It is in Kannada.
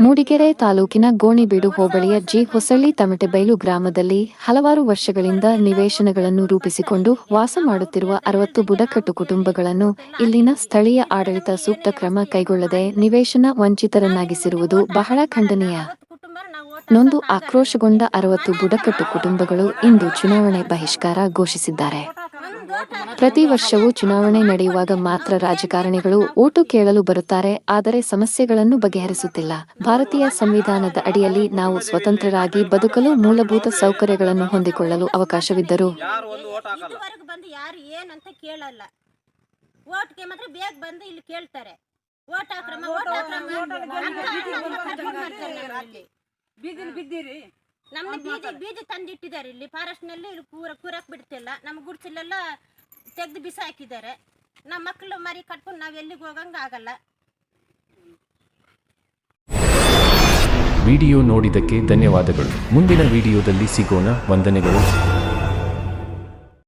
ಮೂಡಿಗೆರೆ ತಾಲೂಕಿನ ಗೋಣಿಬೀಡು ಹೋಬಳಿಯ ಜಿ ಹೊಸಳ್ಳಿ ತಮಟೆಬೈಲು ಗ್ರಾಮದಲ್ಲಿ ಹಲವಾರು ವರ್ಷಗಳಿಂದ ನಿವೇಶನಗಳನ್ನು ರೂಪಿಸಿಕೊಂಡು ವಾಸ ಮಾಡುತ್ತಿರುವ ಅರವತ್ತು ಬುಡಕಟ್ಟು ಕುಟುಂಬಗಳನ್ನು ಇಲ್ಲಿನ ಸ್ಥಳೀಯ ಆಡಳಿತ ಸೂಕ್ತ ಕ್ರಮ ಕೈಗೊಳ್ಳದೆ ನಿವೇಶನ ವಂಚಿತರನ್ನಾಗಿಸಿರುವುದು ಬಹಳ ಖಂಡನೀಯ. ನೊಂದು ಆಕ್ರೋಶಗೊಂಡ ಅರವತ್ತು ಬುಡಕಟ್ಟು ಕುಟುಂಬಗಳು ಇಂದು ಚುನಾವಣೆ ಬಹಿಷ್ಕಾರ ಘೋಷಿಸಿದ್ದಾರೆ. ಪ್ರತಿ ವರ್ಷವೂ ಚುನಾವಣೆ ನಡೆಯುವಾಗ ಮಾತ್ರ ರಾಜಕಾರಣಿಗಳು ಓಟು ಕೇಳಲು ಬರುತ್ತಾರೆ ಆದರೆ ಸಮಸ್ಯೆಗಳನ್ನು ಬಗೆಹರಿಸುತ್ತಿಲ್ಲ. ಭಾರತೀಯ ಸಂವಿಧಾನದ ಅಡಿಯಲ್ಲಿ ನಾವು ಸ್ವತಂತ್ರರಾಗಿ ಬದುಕಲು ಮೂಲಭೂತ ಸೌಕರ್ಯಗಳನ್ನು ಹೊಂದಿಕೊಳ್ಳಲು ಅವಕಾಶವಿದ್ದರೂ ನಮ್ನ ಬೀಜ ಬೀಜ ತಂದಿಟ್ಟಿದ್ದಾರೆ ಇಲ್ಲಿ. ಫಾರೆಸ್ಟ್ನಲ್ಲಿ ಇಲ್ಲಿ ಕೂರ ಕೂರಕ್ ಬಿಡ್ತಿಲ್ಲ. ನಮ್ಮ ಗುಡ್ಸಲೆಲ್ಲ ತೆಗ್ದು ಬಿಸಿ ಹಾಕಿದ್ದಾರೆ ನಮ್ಮ ಮಕ್ಕಳು ಮರಿ ಕಟ್ಕೊಂಡು ನಾವು ಎಲ್ಲಿಗೆ ಹೋಗಂಗೆ ಆಗಲ್ಲ. ವಿಡಿಯೋ ನೋಡಿದ್ದಕ್ಕೆ ಧನ್ಯವಾದಗಳು. ಮುಂದಿನ ವಿಡಿಯೋದಲ್ಲಿ ಸಿಗೋಣ. ವಂದನೆಗಳು.